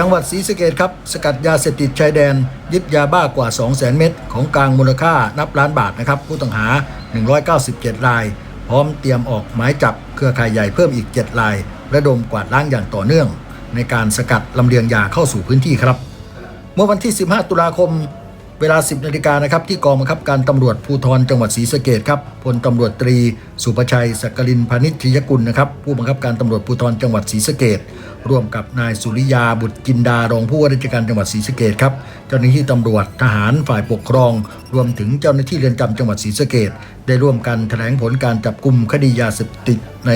จังหวัดศรีสะเกดครับ สกัดยาเสพติดชายแดน ยึดยาบ้ากว่า 200,000 เม็ดของกลางมูลค่านับล้านบาทนะครับ ผู้ต้องหา 197 ราย พร้อมเตรียมออกหมายจับเครือข่ายใหญ่เพิ่มอีก 7 ราย ระดมกวาดล้างอย่างต่อเนื่อง ในการสกัดลำเลียงยาเข้าสู่พื้นที่ครับ เมื่อวันที่ 15 ตุลาคม เวลา 10นาฬิกานะครับที่กองบังคับการตำรวจภูธรจังหวัดศรีสะเกดครับพลตำรวจตรี สุประชัยสักกลินพานิชยกุลนะครับผู้บังคับการตำรวจภูธรจังหวัดศรีสะเกดร่วมกับนายสุริยาบุตรจินดารองผู้ว่าราชการจังหวัดศรีสะเกดครับเจ้าหน้าที่ตำรวจทหารฝ่ายปกครอง รวมถึงเจ้าหน้าที่เรือนจำจังหวัดศรีสะเกดได้ร่วมกันแถลงผลการจับกลุ่มคดียาเสพติดใน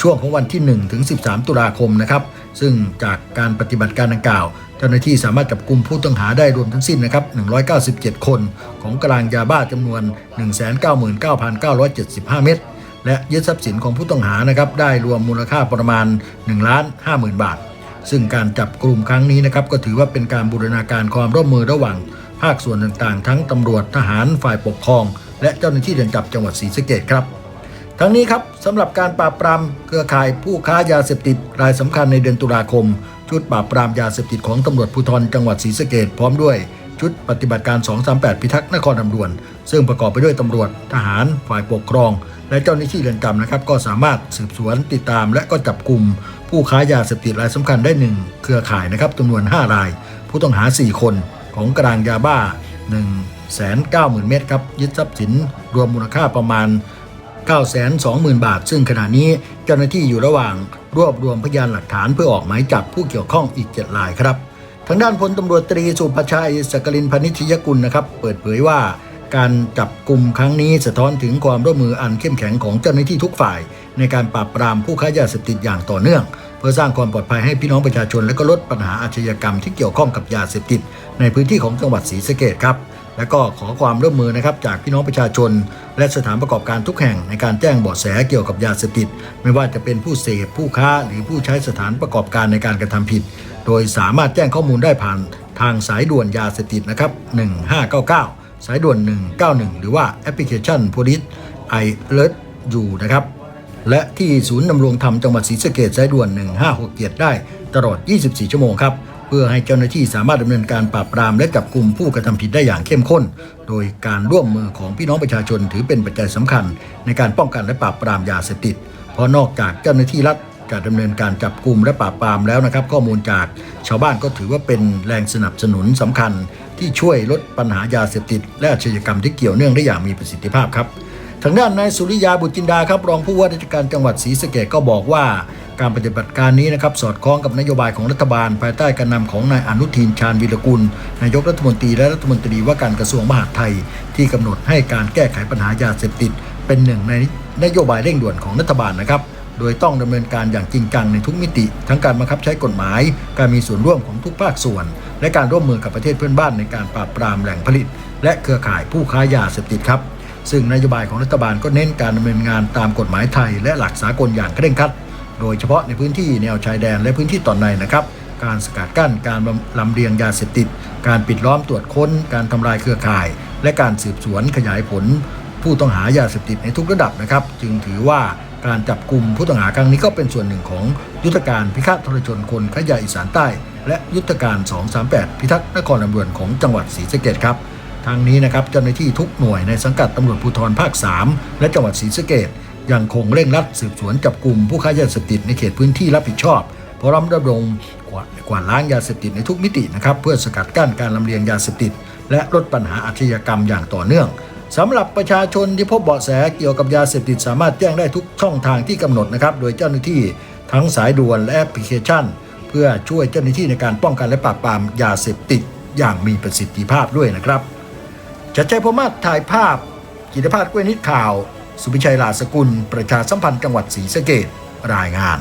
ช่วงของวันที่1ถึง13 ตุลาคมนะครับซึ่งจากการปฏิบัติการดังกล่าว เจ้าหน้าที่สามารถจับกลุ่มผู้ต้องหาได้รวมทั้งสิ้นนะครับ 197 คน ของกลางยาบ้าจำนวน 199,975 เม็ด และยึดทรัพย์สินของผู้ต้องหานะครับ ได้รวมมูลค่าประมาณ1ล้าน50,000 บาท ซึ่งการจับกลุ่มครั้งนี้นะครับ ก็ถือว่าเป็นการบูรณาการความร่วมมือระหว่าง ภาคส่วนต่างๆ ทั้งตำรวจ ทหาร ฝ่ายปกครอง และเจ้าหน้าที่เรือนจำจังหวัดศรีสะเกษครับทั้งนี้ครับสำหรับการปราบปรามเครือข่ายผู้ค้ายาเสพติดรายสำคัญในเดือนตุลาคม ชุดปราบปรามยาเสพติดของตำรวจภูธรจังหวัดศรีสะเกษพร้อมด้วยชุดปฏิบัติการ 238 พิทักษ์นครลำดวนซึ่งประกอบไปด้วยตำรวจ ทหาร ฝ่ายปกครอง และเจ้าหน้าที่เรือนจำนะครับ ก็สามารถสืบสวนติดตาม และก็จับกลุ่ม ผู้ค้ายาเสพติดรายสำคัญได้หนึ่งเครือข่ายนะครับจำนวน 5 ราย ผู้ต้องหา 4 คนของกลางยาบ้า 1 9 0 0 0 0 เม็ดครับยึดทรัพย์สินรวมมูลค่าประมาณ 920,000 บาท ซึ่งขณะนี้เจ้าหน้าที่อยู่ระหว่างรวบรวมพยานหลักฐานเพื่อออกหมายจับผู้เกี่ยวข้องอีก 7 รายครับ ทางด้านพลตำรวจตรีสุภชัยสกลินพนิชยกุลนะครับ เปิดเผยว่า การจับกลุ่มครั้งนี้สะท้อนถึงความร่วมมืออันเข้มแข็งของเจ้าหน้าที่ทุกฝ่าย ในการปราบปรามผู้ค้ายาเสพติดอย่างต่อเนื่อง เพื่อสร้างความปลอดภัยให้พี่น้องประชาชนและก็ลดปัญหาอาชญากรรมที่เกี่ยวข้องกับยาเสพติด ในพื้นที่ของจังหวัดศรีสะเกษครับ และก็ขอความร่วมมือนะครับจากพี่น้องประชาชน และสถานประกอบการทุกแห่งในการแจ้งเบาะแสเกี่ยวกับยาเสพติด ไม่ว่าจะเป็นผู้เสพผู้ค้าหรือผู้ใช้สถานประกอบการในการกระทำผิด โดยสามารถแจ้งข้อมูลได้ผ่านทางสายด่วนยาเสพติดนะครับ 1599 สายด่วน 191 หรือว่าแอปพลิเคชัน Police i Alert อยู่นะครับ และที่ศูนย์ดำรงธรรมจังหวัดศรีสะเกษสายด่วน 1567 ได้ตลอด 24 ชั่วโมงครับ พื่อให้เจ้าหน้าที่สามารถดำเนินการปราบปรามและจับกลุ่มผู้กระทำผิดได้อย่างเข้มข้น โดยการร่วมมือของพี่น้องประชาชนถือเป็นปัจจัยสำคัญ ในการป้องกันและปราบปรามยาเสพติด เพราะนอกจากเจ้าหน้าที่รัฐจะดำเนินการจับกลุ่มและปราบปรามแล้วนะครับ ข้อมูลจากชาวบ้านก็ถือว่าเป็นแรงสนับสนุนสำคัญ ที่ช่วยลดปัญหายาเสพติด และอาชญากรรมที่เกี่ยวเนื่องได้อย่างมีประสิทธิภาพครับ ทางด้านนายสุริยาบุตรจินดาครับรองผู้ว่าราชการจังหวัดศรีสะเกษก็บอกว่า การปฏิบัติการนี้นะครับสอดคล้องกับนโยบายของรัฐบาล ภายใต้การนำของนายอนุทินชาญวีรกุล นายกรัฐมนตรีและรัฐมนตรีว่าการกระทรวงมหาดไทย ที่กำหนดให้การแก้ไขปัญหายาเสพติด เป็นหนึ่งในนโยบายเร่งด่วนของรัฐบาลนะครับโดยต้องดำเนินการอย่างจริงจังในทุกมิติ ทั้งการบังคับใช้กฎหมาย การมีส่วนร่วมของทุกภาคส่วน และการร่วมมือกับประเทศเพื่อนบ้านในการปราบปรามแหล่งผลิต และเครือข่ายผู้ค้ายาเสพติดครับ ซึ่งนโยบายของรัฐบาลก็เน้นการดำเนินงานตามกฎหมายไทย และหลักสากลอย่างเคร่งครัด โดยเฉพาะในพื้นที่แนวชายแดนและพื้นที่ตอนในนะครับ การสกัดกั้นการลำเลียงยาเสพติด การปิดล้อมตรวจค้น การทำลายเครือข่าย และการสืบสวนขยายผล ผู้ต้องหายาเสพติดในทุกระดับนะครับ จึงถือว่าการจับกลุ่มผู้ต้องหาครั้งนี้ก็เป็นส่วนหนึ่งของยุทธการพิฆาตทรชนคนขยาอีสานใต้ และยุทธการ 238 พิทักษ์นครลำดวนของจังหวัดศรีสะเกษครับ ทางนี้นะครับเจ้าหน้าที่ทุกหน่วยในสังกัดตำรวจภูธรภาค 3 และจังหวัดศรีสะเกษยังคงเร่งรัดสืบสวนจับกลุ่มผู้ค้ายาเสพติดในเขตพื้นที่รับผิดชอบพร้อมระดมกวาดกวาดล้างยาเสพติดในทุกมิตินะครับเพื่อสกัดกั้นการลำเลียงยาเสพติด และลดปัญหาอาชญากรรมอย่างต่อเนื่องสำหรับประชาชนที่พบเบาะแสเกี่ยวกับยาเสพติดสามารถแจ้งได้ทุกช่องทางที่กำหนดนะครับ โดยเจ้าหน้าที่ทั้งสายด่วนและแอปพลิเคชัน เพื่อช่วยเจ้าหน้าที่ในการป้องกันและปราบปรามยาเสพติดอย่างมีประสิทธิภาพด้วยนะครับ ชัดชัยพมาศถ่ายภาพ กิตภาพกล้วยนิดข่าว สุพิชัยลาสกุล ประชาสัมพันธ์จังหวัดศรีสะเกดรายงาน